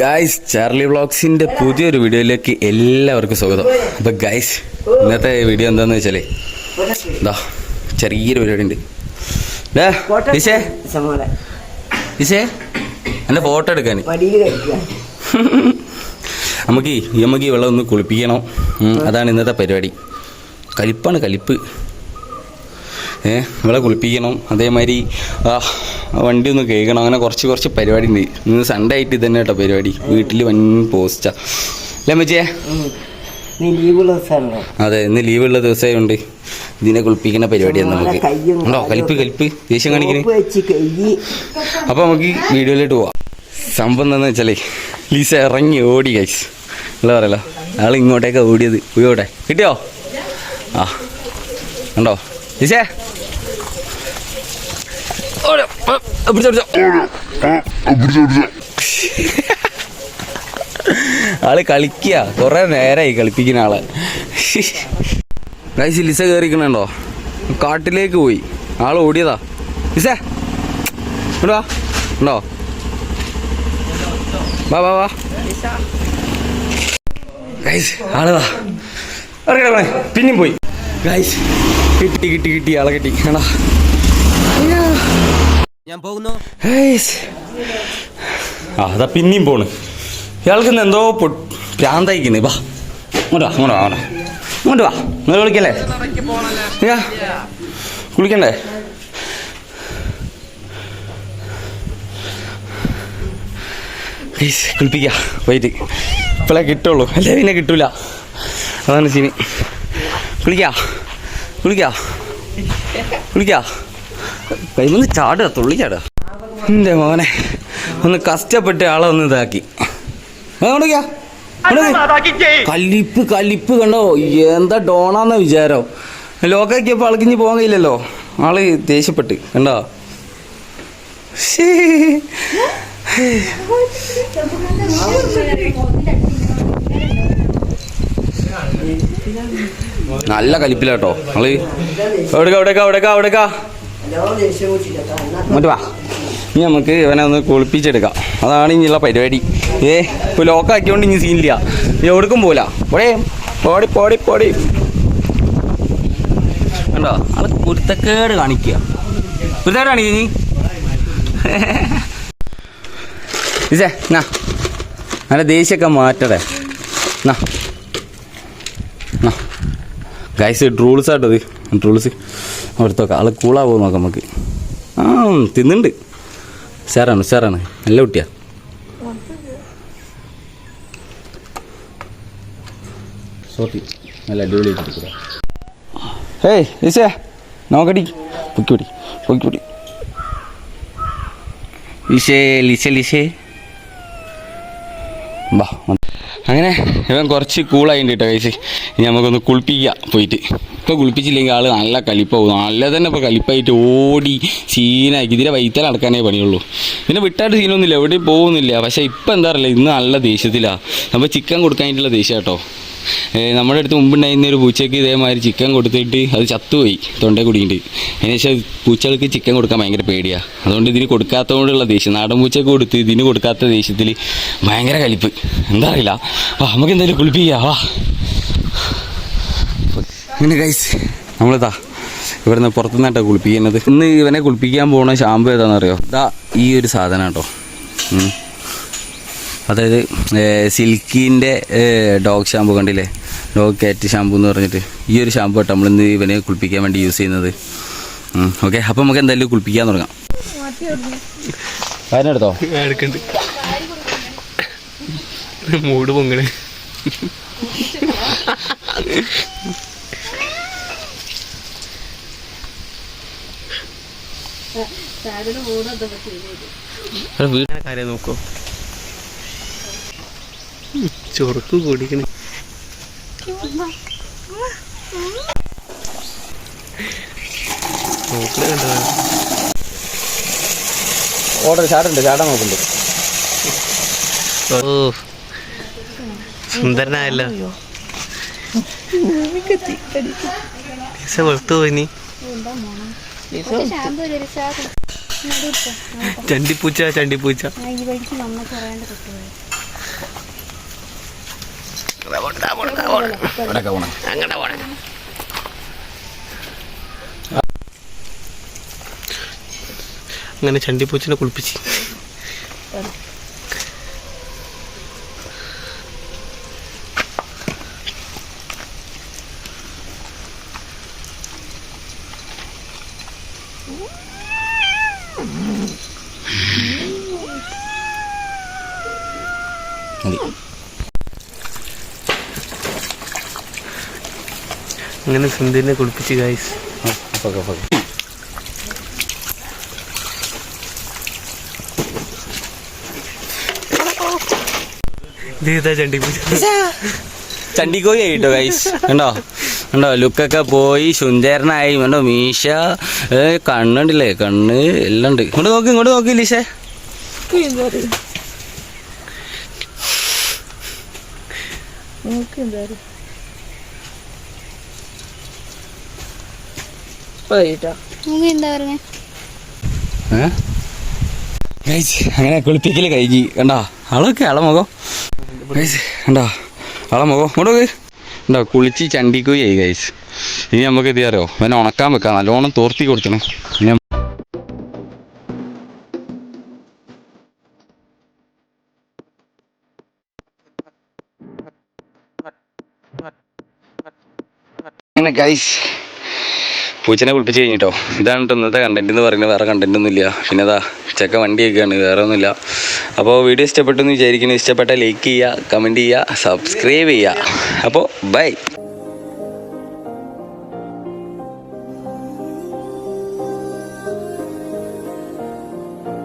Guys Charlie വ്ളോഗ്സിന്റെ പുതിയൊരു വീഡിയോയിലേക്ക് എല്ലാവർക്കും സ്വാഗതം. അപ്പൊ ഗൈസ് ഇന്നത്തെ വീഡിയോ എന്താന്ന് വെച്ചാലേ ഇതാ ചെറിയൊരു പരിപാടി ഉണ്ട്. ഡേ, ഈശേ. എന്റെ ഫോട്ടോ എടുക്കാൻ നമുക്ക് നമുക്ക് ഈ വെള്ളം ഒന്ന് കുളിപ്പിക്കണം. അതാണ് ഇന്നത്തെ പരിപാടി. കലിപ്പാണ് കലിപ്പ്. ഏ വെള്ളം കുളിപ്പിക്കണം. അതേമാതിരി വണ്ടി ഒന്ന് കേൾക്കണം. അങ്ങനെ കുറച്ച് കുറച്ച് പരിപാടി ഉണ്ട് ഇന്ന് സൺഡേ ആയിട്ട് ഇതന്നെ കേട്ടോ പരിപാടി. വീട്ടിൽ വൻ പോസ്റ്റാ അല്ലേ ദിവസമാണല്ലോ. അതെ ഇന്ന് ലീവുള്ള ദിവസമായതുകൊണ്ട് ഇതിനെ കുളിപ്പിക്കുന്ന പരിപാടിയാണ് നമുക്ക്. ഉണ്ടോ? കലിപ്പ് കലിപ്പ്. ദേഷ്യം കാണിക്കണേ. കയ്യ് അപ്പോൾ നമുക്ക് വീഡിയോയിലോട്ട് പോവാം. സംഭവം എന്താണെന്ന് വെച്ചാലേ ലീസ ഇറങ്ങി ഓടി ഗൈസ് എന്താ പറയല്ലോ. അയാൾ ഇങ്ങോട്ടേക്ക് ഓടിയത്. ഉയോടെ കിട്ടിയോ? ആ. ഉണ്ടോ ലീസേ ഓടി, ആ, പിടിച്ചോ, പിടിച്ചോ. ആൾ കളിക്കുക കുറെ നേരമായി കളിപ്പിക്കുന്ന ആളെ. ഗൈസ് ലിസ കയറിക്കണുണ്ടോ കാട്ടിലേക്ക് പോയി. ആൾ ഓടിയതാ. ലിസ വാ. ഉണ്ടോ? വാ വാ വാ. ഗൈസ് ആളതാ ഇറങ്ങണേ പിന്നെയും പോയി. ഗൈസ് കിട്ടി കിട്ടി കിട്ടി. ആളെ കിട്ടി. ആണോ ഞാൻ പോകുന്നു. അതാ പിന്നെയും പോണ്. ഇയാൾക്ക് എന്തോ പ്രാന്തായിക്കുന്നേ. വാ. ഇങ്ങോട്ട് വാ ഇങ്ങോട്ട് വാ നിങ്ങൾ വിളിക്കല്ലേ? കുളിക്കണ്ടേ? പ്ലീസ് കുളിപ്പിക്കുക വൈറ്റ് ഇപ്പോഴേ കിട്ടുള്ളൂ. അല്ലേ പിന്നെ കിട്ടൂല. അതാണ് ശരി. കുളിക്കാ. കുളിക്കാ. കുളിക്കാ. കൈമൊന്ന് ചാടുക തുള്ളി ചാടുക. എന്റെ മോനെ ഒന്ന് കഷ്ടപ്പെട്ട് ആളെ ഒന്ന് ഇതാക്കി. നിക്ക്. കല്ലിപ്പ് കല്ലിപ്പ് കണ്ടോ? എന്താ ഡോണാന്ന വിചാരം. ലോക്കാക്കിയപ്പോൾ ആൾക്കിഞ്ഞ് പോകാൻ കഴിയില്ലല്ലോ. ആൾ ദേഷ്യപ്പെട്ട് കണ്ടോ. നല്ല കലിപ്പിലാട്ടോ. ആൾ. എവിടെക്കാ എവിടെക്കാ എവിടെക്കാ എവിടേക്കാ? ഇങ്ങോട്ട് വാ. ഇനി നമുക്ക് ഇവനെ ഒന്ന് കുളിപ്പിച്ചെടുക്കാം. അതാണ് ഇനിയുള്ള പരിപാടി. ഏ ഇപ്പോൾ ലോക്കാക്കിയോണ്ട് ഇനി സീനില്ല ഇനി എവിടേക്കും പോല പോടേ. പോടി പോടി പോടി. കണ്ടോ? ആൾ കുരുത്തക്കേട് കാണിക്കുക. കുരുത്തക്കേട് കാണിക്കുക നീ ഇസേ നാ. നല്ല ദേഷ്യമൊക്കെ മാറ്റടേ. നാ. നാ. ഗൈസ് ഡ്രൂൾസ് ആട്ടത് ട്രൂൾസ് ആൾ കൂളാവോ നോക്കാം നമുക്ക്. ആ തിന്നുണ്ട് ഉഷാറാണ് ഉഷാറാണ്. നല്ല കുട്ടിയാ. സോറി നല്ല അടിപൊളി ഏയ് ലിസേ നോക്കടി. പൊക്കിപ്പൊടി പൊക്കിപ്പൊടി ഈശേ ലിസേ ലിസേ ബാ അങ്ങനെ ഇവൻ കുറച്ച് കൂളായിട്ട് കേട്ടോ കഴിച്ച് ഇനി നമുക്കൊന്ന് കുളിപ്പിക്കാം പോയിട്ട്. ഇപ്പോൾ കുളിപ്പിച്ചില്ലെങ്കിൽ ആൾ നല്ല കലിപ്പാവും. നല്ല തന്നെ ഇപ്പോൾ കലിപ്പായിട്ട് ഓടി സീനാക്കി. ഇതിരെ വൈത്തല നടക്കാനേ പണിയുള്ളൂ. പിന്നെ വിട്ടായിട്ട് സീനൊന്നുമില്ല. എവിടെയും പോകുന്നില്ല. പക്ഷേ ഇപ്പം എന്താ പറയുക ഇന്ന് നല്ല ദേഷ്യത്തിലാണ് നമ്മൾ ചിക്കൻ കൊടുക്കാനായിട്ടുള്ള ദേഷ്യം കേട്ടോ നമ്മുടെ അടുത്ത് മുമ്പുണ്ടായിരുന്ന ഒരു പൂച്ചയ്ക്ക് ഇതേമാതിരി ചിക്കൻ കൊടുത്തിട്ട് അത് ചത്തുപോയി തൊണ്ടേ കുടിയിട്ട് അതിനുശേഷം പൂച്ചകൾക്ക് ചിക്കൻ കൊടുക്കാൻ ഭയങ്കര പേടിയാണ് അതുകൊണ്ട് ഇതിന് കൊടുക്കാത്തതുകൊണ്ടുള്ള ദേഷ്യം. നാടൻ പൂച്ചയ്ക്ക് കൊടുത്ത് ഇതിന് കൊടുക്കാത്ത ദേഷ്യത്തിൽ ഭയങ്കര കലിപ്പ്. എന്താ അറിയില്ല. വാ നമുക്ക് എന്തായാലും കുളിപ്പിക്കാം വാ. ഇങ്ങനെ ഗൈസ് നമ്മളിതാ ഇവിടുന്ന് പുറത്തുനിന്നായിട്ടാണ് കുളിപ്പിക്കുന്നത്. ഇന്ന് ഇവനെ കുളിപ്പിക്കാൻ പോണ ഷാമ്പു ഏതാണെന്നറിയോ? ഇതാ ഈ ഒരു സാധനം കേട്ടോ. അതായത് സിൽക്കിന്റെ ഡോഗ് ഷാമ്പു കണ്ടില്ലേ? ഡോഗ് കാറ്റ് ഷാമ്പു എന്ന് പറഞ്ഞിട്ട് ഈ ഒരു ഷാമ്പു കേട്ടോ നമ്മളിന്ന് ഇവനെ കുളിപ്പിക്കാൻ വേണ്ടി യൂസ് ചെയ്യുന്നത്. ഓക്കെ അപ്പം നമുക്ക് എന്തായാലും കുളിപ്പിക്കാൻ തുടങ്ങാം. അതിനെടുത്തോ എടുക്കണ്ട്. മൂട് പൊങ്ങണ്. വീടിനെ കാര്യം നോക്കോ. ചൊറുക്ക് കൂടിക്കണ. ഓർഡർ ചാടുണ്ട് ചാടാൻ നോക്കുന്നുണ്ട്. ഓ സുന്ദരനായല്ലോ. വെളുത്തു പോയി ചണ്ടിപ്പൂച്ച ചണ്ടിപ്പൂച്ച. അങ്ങനെ പോണേ. അങ്ങനെ ചണ്ടിപ്പൂച്ചിനെ കുളിപ്പിച്ച്. മതി. അങ്ങനെ സുന്ദരിനെ കുളിപ്പിച്ച്. ഇതേതാ ചണ്ടി ചണ്ടിക്കോയി ആയിട്ടോ ഗൈസ് കണ്ടോ? കണ്ടോ? ലുക്കൊക്കെ പോയി സുന്ദരനായി കണ്ടോ? മീശ കണ്ണുണ്ടല്ലേ? കണ്ണ് എല്ലാം ഉണ്ട്. ഇങ്ങോട്ട് നോക്ക് ഇങ്ങോട്ട് നോക്ക് ലീശേ നോക്കി എന്താ പറഞ്ഞേ ഏ? ഗൈസ് അങ്ങനെ കുളിപ്പിക്കൽ കഴിഞ്ഞ്. കണ്ടാ? ആളൊക്കെ ആളെ മുഖം. ഗൈസ് കണ്ടോ? ആളെ മുഖം. ഇങ്ങോട്ട് ഉണ്ടോ കണ്ടോ കുളിച്ച് ചണ്ടിക്കുകയായി ആയി ഗൈസ്. ഇനി നമുക്ക് ഇത് അറിയോ അവനെ ഉണക്കാൻ വെക്കാം. നല്ലോണം തോർത്തി കൊടുക്കണം. ഇനി നമ്മ- അങ്ങനെ ഗൈസ് പൂച്ചനെ കുളിപ്പിച്ച് കഴിഞ്ഞിട്ടോ? ഇതാണ് കേട്ടോ ഇന്നത്തെ കണ്ടന്റ് എന്ന് പറയുന്നത്. വേറെ കണ്ടന്റ് ഒന്നും ഇല്ല. പിന്നെ അതാ ചെക്ക വണ്ടിയൊക്കെയാണ് വേറെ ഒന്നുമില്ല അപ്പോൾ വീഡിയോ ഇഷ്ടപ്പെട്ടെന്ന് വിചാരിക്കുന്നു. ഇഷ്ടപ്പെട്ട ലൈക്ക് ചെയ്യുക കമന്റ് ചെയ്യുക സബ്സ്ക്രൈബ് ചെയ്യുക. അപ്പോൾ ബൈ